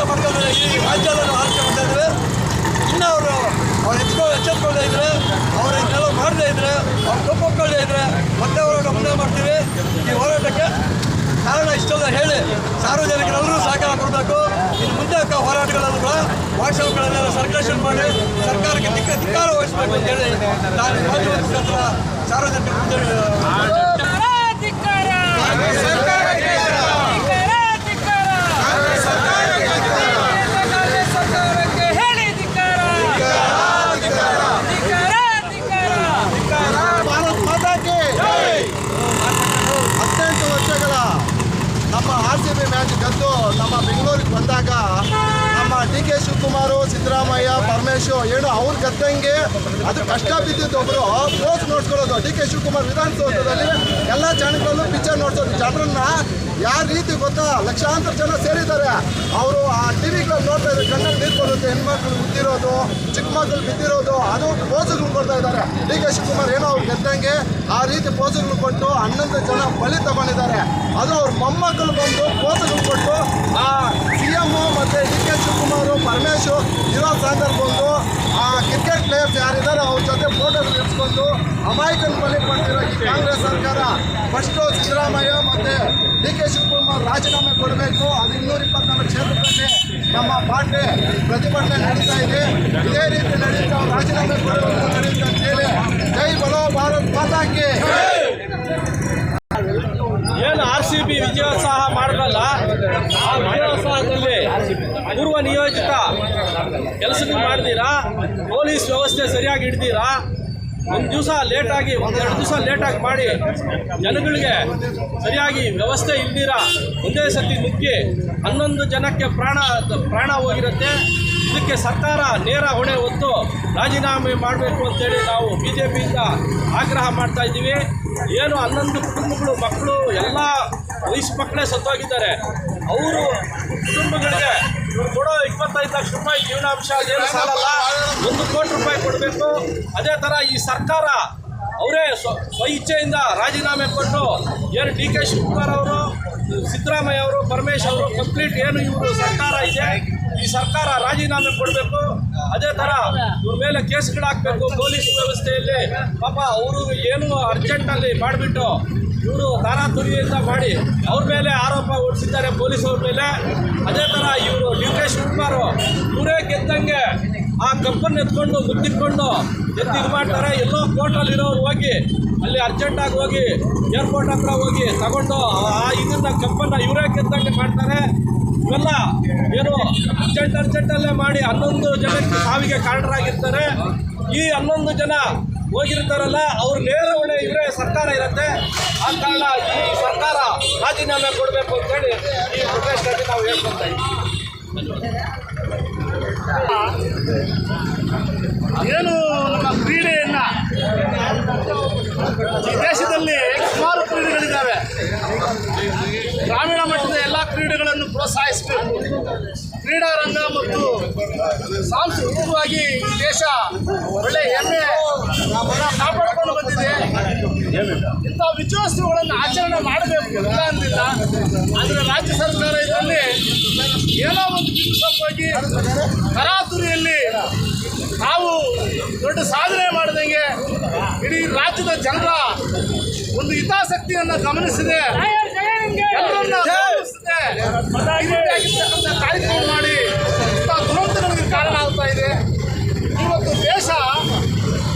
ಆಲೋಚನೆ ಮಾಡ್ಕೊಂಡ್ರೆ ಈ ರಾಜ್ಯದಲ್ಲಿ ಆಲೋಚನೆ ಮಾಡ್ತಾ ಇದ್ದಾರೆ ಇನ್ನು ಅವರು ಅವ್ರು ಎಚ್ಚೋ ಎಚ್ಚೆತ್ಕೊಳ್ಳದೇ ಇದ್ರೆ, ಅವ್ರು ಇದನ್ನೆಲ್ಲ ಮಾಡದೇ ಇದ್ರೆ, ಅವ್ರು ಕಪ್ಪೊಕ್ಕಳ್ಳದೇ ಇದ್ರೆ ಮತ್ತೆ ಅವರು ಮುಂದೆ ಮಾಡ್ತೀವಿ. ಈ ಹೋರಾಟಕ್ಕೆ ಕಾರಣ ಇಷ್ಟೆಲ್ಲ ಹೇಳಿ ಸಾರ್ವಜನಿಕರೆಲ್ಲರೂ ಸಹಕಾರ ಕೊಡಬೇಕು. ಇನ್ನು ಮುಂದೆ ಹೋರಾಟಗಳನ್ನು ಕೂಡ ವಾಟ್ಸಪ್ಗಳನ್ನೆಲ್ಲ ಸರ್ಕ್ಯುಲೇಷನ್ ಮಾಡಿ ಸರ್ಕಾರಕ್ಕೆ ದಿಕ್ಕ ಧಿಕ್ಕಾರ ವಹಿಸಬೇಕು ಅಂತ ಹೇಳಿ ನಾನು ಮಾಧ್ಯಮದ ಮುಖಾಂತರ ಸಾರ್ವಜನಿಕರ ಮುಂದೆ ಧಿಕ್ಕಾರ ಸರ್ಕಾರಕ್ಕೆ ಹೇಳಿ ಧಿಕ್ಕಾರ ಧಿಕ್ಕಾರ ಧಿಕ್ಕಾರ ಭಾರತ್ ಮಾತಾ ಕಿ ಹದಿನೆಂಟು ವರ್ಷಗಳ ನಮ್ಮ ಆರ್ ಸಿ ಬಿ ಮ್ಯಾಚ್ ಗೆದ್ದು ನಮ್ಮ ಬೆಂಗಳೂರಿಗೆ ಬಂದಾಗ ನಮ್ಮ ಡಿ ಕೆ ಶಿವಕುಮಾರು ಸಿದ್ದರಾಮಯ್ಯ ಏನೋ ಅವ್ರು ಗೆದ್ದಂಗೆ ಅದು ಕಷ್ಟ ಬಿದ್ದಿದ್ದೊಬ್ರು ಪೋಸ್ಟ್ ನೋಡ್ಸ್ಕೊಳ್ಳೋದು. ಡಿ ಕೆ ಶಿವಕುಮಾರ್ ವಿಧಾನಸೌಧದಲ್ಲಿ ಎಲ್ಲ ಚಾನಲ್ಗಳಲ್ಲೂ ಪಿಕ್ಚರ್ ನೋಡ್ಸೋದು. ಜನರನ್ನ ಯಾವ ರೀತಿ ಗೊತ್ತಾ? ಲಕ್ಷಾಂತರ ಜನ ಸೇರಿದ್ದಾರೆ. ಅವರು ಆ ಟಿವಿಗಳಲ್ಲಿ ನೋಡ್ತಾ ಇದ್ದಾರೆ. ಕಣ್ಣಲ್ಲಿ ನೀರು ಬರುತ್ತೆ. ಹೆಣ್ಮಕ್ಳು ಬಿದ್ದಿರೋದು ಚಿಕ್ಕ ಮಕ್ಕಳು ಬಿದ್ದಿರೋದು, ಅದು ಪೋಸ್ಗಳು ಕೊಡ್ತಾ ಇದ್ದಾರೆ. ಡಿ ಕೆ ಶಿವಕುಮಾರ್ ಏನೋ ಅವ್ರು ಗೆದ್ದಂಗೆ ಆ ರೀತಿ ಪೋಸ್ಗಳು ಕೊಟ್ಟು ಹನ್ನೊಂದು ಜನ ಬಲಿ ತಗೊಂಡಿದ್ದಾರೆ. ಅದು ಅವ್ರ ಮೊಮ್ಮಕ್ಕಳು ಬಂದು ಪೋಸ್ಗಳು ಕೊಟ್ಟು ಆ ಸಿ ಎಂ ಮತ್ತು ಡಿ ಪರಮೇಶು ಇರೋ ಸಂದರ್ಭದ್ದು ಬಂದು ಆ ಕ್ರಿಕೆಟ್ ಪ್ಲೇಯರ್ಸ್ ಯಾರಿದ್ದಾರೆ ಅವ್ರ ಜೊತೆ ಫೋಟೋ ನಿಲ್ಸ್ಕೊಂಡು ಅಮಾಯಕನ ಬಲಿ ಪಡ್ತಿರೋ ಈ ಕಾಂಗ್ರೆಸ್ ಸರ್ಕಾರ. ಫಸ್ಟು ಸಿದ್ದರಾಮಯ್ಯ ಮತ್ತು ಡಿ ಕೆ ಶಿವಕುಮಾರ್ ರಾಜೀನಾಮೆ ಕೊಡಬೇಕು. ಅದು ಇನ್ನೂರ ಇಪ್ಪತ್ನಾಲ್ಕು ಕ್ಷೇತ್ರದಲ್ಲಿ ನಮ್ಮ ಪಾರ್ಟಿ ಪ್ರತಿಭಟನೆ ನಡೀತಾ ಇದೆ. ಇದೇ ರೀತಿ ನಡೀತಾ ರಾಜೀನಾಮೆ ಕೊಡಬೇಕು ನಡೀತಾ ಅಂತೇಳಿ ಜೈ ಬಲೋ ಭಾರತ್ ಮಾತಾಕಿ ಆರ್ ಸಿ ಬಿ ವಿಜಯೋತ್ಸಾಹ ಮಾಡಬಲ್ಲ. ಆ ವಿಜಯೋತ್ಸವದಲ್ಲಿ ಪೂರ್ವ ನಿಯೋಜಿತ ಕೆಲಸ ಮಾಡ್ತೀರಾ ಪೊಲೀಸ್ ವ್ಯವಸ್ಥೆ ಸರಿಯಾಗಿ ಇಡ್ತೀರಾ ಒಂದು ದಿವಸ ಲೇಟಾಗಿ ಒಂದೆರಡು ದಿವಸ ಲೇಟಾಗಿ ಮಾಡಿ ಜನಗಳಿಗೆ ಸರಿಯಾಗಿ ವ್ಯವಸ್ಥೆ ಇಲ್ದಿರಾ? ಒಂದೇ ಸತಿ ನುಗ್ಗಿ ಹನ್ನೊಂದು ಜನಕ್ಕೆ ಪ್ರಾಣ ಪ್ರಾಣ ಹೋಗಿರುತ್ತೆ. ಇದಕ್ಕೆ ಸರ್ಕಾರ ನೇರ ಹೊಣೆ ಹೊತ್ತು ರಾಜೀನಾಮೆ ಮಾಡಬೇಕು ಅಂತೇಳಿ ನಾವು ಬಿ ಜೆ ಪಿಯಿಂದ ಆಗ್ರಹ ಮಾಡ್ತಾ ಇದ್ದೀವಿ. ಏನು ಹನ್ನೊಂದು ಕುಟುಂಬಗಳು, ಮಕ್ಕಳು, ಎಲ್ಲ ವಯಸ್ಸು ಮಕ್ಕಳೇ ಸತ್ತೋಗಿದ್ದಾರೆ. ಅವರು ಕುಟುಂಬಗಳಿಗೆ ಕೊಡೋ ಇಪ್ಪತ್ತೈದು ಲಕ್ಷ ರೂಪಾಯಿ ಜೀವನಾಂಶ ಏನು ಸಾಲಲ್ಲ, ಒಂದು ಕೋಟಿ ರೂಪಾಯಿ ಕೊಡಬೇಕು. ಅದೇ ಥರ ಈ ಸರ್ಕಾರ ಅವರೇ ಸ್ವ ಸ್ವ ಇಚ್ಛೆಯಿಂದ ರಾಜೀನಾಮೆ ಕೊಟ್ಟು ಏನು ಡಿ ಕೆ ಶಿವಕುಮಾರ್ ಅವರು, ಸಿದ್ದರಾಮಯ್ಯ ಅವರು, ಪರಮೇಶ್ ಅವರು ಕಂಪ್ಲೀಟ್ ಏನು ಇವರು ಸರ್ಕಾರ ಇದೆ. ಈ ಸರ್ಕಾರ ರಾಜೀನಾಮೆ ಕೊಡಬೇಕು, ಅದೇ ಥರ ಇವ್ರ ಮೇಲೆ ಕೇಸ್ಗಳು ಹಾಕಬೇಕು, ಪೊಲೀಸ್ ವ್ಯವಸ್ಥೆಯಲ್ಲಿ. ಪಾಪ ಅವರು ಏನು ಅರ್ಜೆಂಟಲ್ಲಿ ಮಾಡಿಬಿಟ್ಟು ಇವರು ತಾರಾತುರಿಯಿಂದ ಮಾಡಿ ಅವ್ರ ಮೇಲೆ ಆರೋಪ ಹೊಡಿಸಿದ್ದಾರೆ ಪೊಲೀಸ್ ಅವ್ರ ಮೇಲೆ. ಅದೇ ಥರ ಇವರು ಡಿ ಕೆ ಶಿವಕುಮಾರ್ ಇವರೇ ಗೆದ್ದಂಗೆ ಆ ಕಪ್ಪನ್ನು ಎತ್ಕೊಂಡು, ಮುತ್ತಿಟ್ಕೊಂಡು ಎದ್ದು ಇದು ಮಾಡ್ತಾರೆ. ಎಲ್ಲೋ ಕೋರ್ಟಲ್ಲಿ ಇರೋರು ಹೋಗಿ, ಅಲ್ಲಿ ಅರ್ಜೆಂಟಾಗಿ ಹೋಗಿ ಏರ್ಪೋರ್ಟ್ ಹತ್ರ ಹೋಗಿ ತಗೊಂಡು ಆ ಇದನ್ನ ಕಪ್ಪನ್ನು ಇವರೇ ಗೆದ್ದಂಗೆ ಮಾಡ್ತಾರೆ. ಇವೆಲ್ಲ ಏನು ಅರ್ಜೆಂಟ್ ಅರ್ಜೆಂಟಲ್ಲೇ ಮಾಡಿ ಹನ್ನೊಂದು ಜನಕ್ಕೆ ಸಾವಿಗೆ ಕಾರಣರಾಗಿರ್ತಾರೆ. ಈ ಹನ್ನೊಂದು ಜನ ಹೋಗಿರ್ತಾರಲ್ಲ, ಅವ್ರ ನೇರ ಹೊಣೆ ಇವರೇ ಸರ್ಕಾರ ಇರುತ್ತೆ. ಆ ಕಾರಣ ಈ ಸರ್ಕಾರ ರಾಜೀನಾಮೆ ಕೊಡಬೇಕು ಅಂತೇಳಿ ಈ ಪ್ರದೇಶದಲ್ಲಿ ನಾವು ಹೇಳ್ಕೊತಾ ಇದ್ದೀವಿ. ಏನು ನಮ್ಮ ಕ್ರೀಡೆಯನ್ನ ಪ್ರೋತ್ಸಾಹಿಸಬೇಕು ಕ್ರೀಡಾರಂಗ ಮತ್ತು ಸಾಂಸ್ಕೃತಿಕವಾಗಿ ದೇಶ ಒಳ್ಳೆ ಹೆಮ್ಮೆ ಕಾಪಾಡಿಕೊಂಡು ಬಂದಿದೆ. ಇಂಥ ವಿಜಯೋತ್ಸವಗಳನ್ನು ಆಚರಣೆ ಮಾಡಬೇಕು ಇಲ್ಲ ಅಂದಿಲ್ಲ. ಆದರೆ ರಾಜ್ಯ ಸರ್ಕಾರ ಇದರಲ್ಲಿ ಏನೋ ಒಂದು ಬಿಂಬಿಸೋಕ್ಕೋಗಿ ತರಾತುರಿಯಲ್ಲಿ ನಾವು ದೊಡ್ಡ ಸಾಧನೆ ಮಾಡಿದಂಗೆ ಇಡೀ ರಾಜ್ಯದ ಜನರ ಒಂದು ಹಿತಾಸಕ್ತಿಯನ್ನು ಗಮನಿಸಿದೆ. ಎಲ್ಲರನ್ನ ಕಾರ್ಯಕ್ರಮ ಮಾಡಿ ಇಂಥ ದುರಂತಗಳಿಗೆ ಕಾರಣ ಆಗ್ತಾ ಇದೆ ಇವತ್ತು ದೇಶ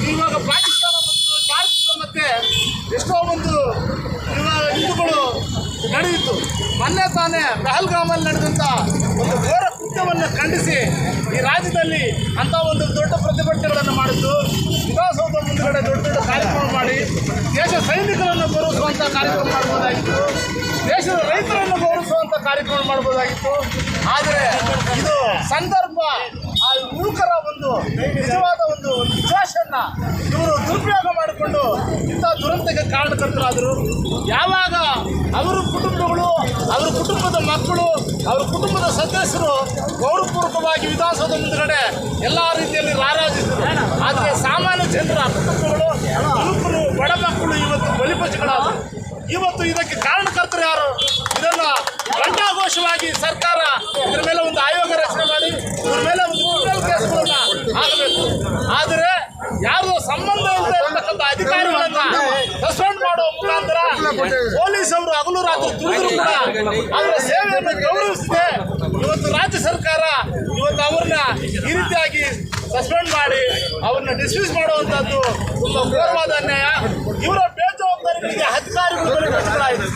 ಇವಾಗ ಪಾಕಿಸ್ತಾನ ಮತ್ತು ಭಾರತದ ಮಧ್ಯೆ ಎಷ್ಟೋ ಒಂದು ಇವಾಗ ಹಿಂದೂಗಳು ನಡೆಯಿತು ಮೊನ್ನೆ ತಾನೇ ಪಹಲ್ಗಾಮಲ್ಲಿ ನಡೆದಂಥ ಒಂದು ಘೋರ ಕೃತ್ಯವನ್ನು ಖಂಡಿಸಿ ಈ ರಾಜ್ಯದಲ್ಲಿ ಅಂತ ಒಂದು ದೊಡ್ಡ ಪ್ರತಿಭಟನೆಗಳನ್ನು ಮಾಡಿದ್ದು ವಿಧಾನಸೌಧ ಮುಂದುಗಡೆ ದೊಡ್ಡ ದೊಡ್ಡ ಕಾರ್ಯಕ್ರಮ ಮಾಡಿ ದೇಶ ಸೈನಿಕರನ್ನು ಗೌರವಿಸುವಂಥ ಕಾರ್ಯಕ್ರಮ ಮಾಡ್ಬೋದಾಗಿತ್ತು. ದೇಶದ ರೈತರನ್ನು ಗೌರವಿಸುವಂಥ ಕಾರ್ಯಕ್ರಮ ಮಾಡ್ಬೋದಾಗಿತ್ತು. ಆದರೆ ಇದು ಸಂದರ್ಭ, ಆ ಯುವಕರ ಒಂದು ನಿಜವಾದ ಒಂದು ವಿಶ್ವಾಸನ್ನ ಇವರು ದುರುಪಯೋಗ ಮಾಡಿಕೊಂಡು ಇಂಥ ದುರಂತಕ್ಕೆ ಕಾರಣಕರ್ತರಾದರು. ಯಾವಾಗ ಅವರ ಕುಟುಂಬಗಳು, ಅವರ ಕುಟುಂಬದ ಮಕ್ಕಳು, ಅವರ ಕುಟುಂಬದ ಸದಸ್ಯರು ಗೌರವಪೂರ್ವಕವಾಗಿ ವಿಧಾನಸೌಧ ಮುಂದುಗಡೆ ಎಲ್ಲ ರೀತಿಯಲ್ಲಿ ರಾರಾಜಿಸಿದರು ಆದರೆ ಸಾಮಾನ್ಯ ಜನರ ಕುಟುಂಬಗಳು ಯುವಕರು ಬಡ ಮಕ್ಕಳು ಇವತ್ತು ಬಲಿಪಶುಗಳಾದ ಇವತ್ತು ಇದಕ್ಕೆ ಕಾರಣಕರ್ತರು ಯಾರು? ಇದನ್ನು ಘಂಟಾಘೋಷವಾಗಿ ಸರ್ಕಾರ ಇದರ ಮೇಲೆ ಒಂದು ಆಯೋಗ ರಚನೆ ಮಾಡಿ ಇದ್ರ ಮೇಲೆ ಒಂದು ಕ್ರಿಮಿನಲ್ ಕೇಸ್ಗಳನ್ನ ಆಗಬೇಕು ಆದರೆ ಯಾರು ಸಂಬಂಧ ಇಲ್ಲದೆ ಇರತಕ್ಕಂಥ ಅಧಿಕಾರಿಗಳನ್ನ ಸಸ್ಪೆಂಡ್ ಮಾಡುವ ಮುಖಾಂತರ ಪೊಲೀಸ್ ಅವರು ಹಗಲು ರಾತ್ರಿ ದುಡಿದ್ರು ಕೂಡ ಅವರ ಸೇವೆಯನ್ನು ಗೌರವಿಸದೆ. ಇವತ್ತು ರಾಜ್ಯ ಸರ್ಕಾರ ಇವತ್ತು ಅವ್ರನ್ನ ಈ ರೀತಿಯಾಗಿ ಸಸ್ಪೆಂಡ್ ಮಾಡಿ ಅವ್ರನ್ನ ಡಿಸ್ಮಿಸ್ ಮಾಡುವಂತದ್ದು ತುಂಬಾ ಗೌರವದ ಅನ್ಯಾಯ. ಇವರ ಬೇಜವಾಬ್ದಾರಿಗಳಿಗೆ ಅಧಿಕಾರಿಗಳು ಬಲಿ ಪಡಿಸಲಾಗಿದೆ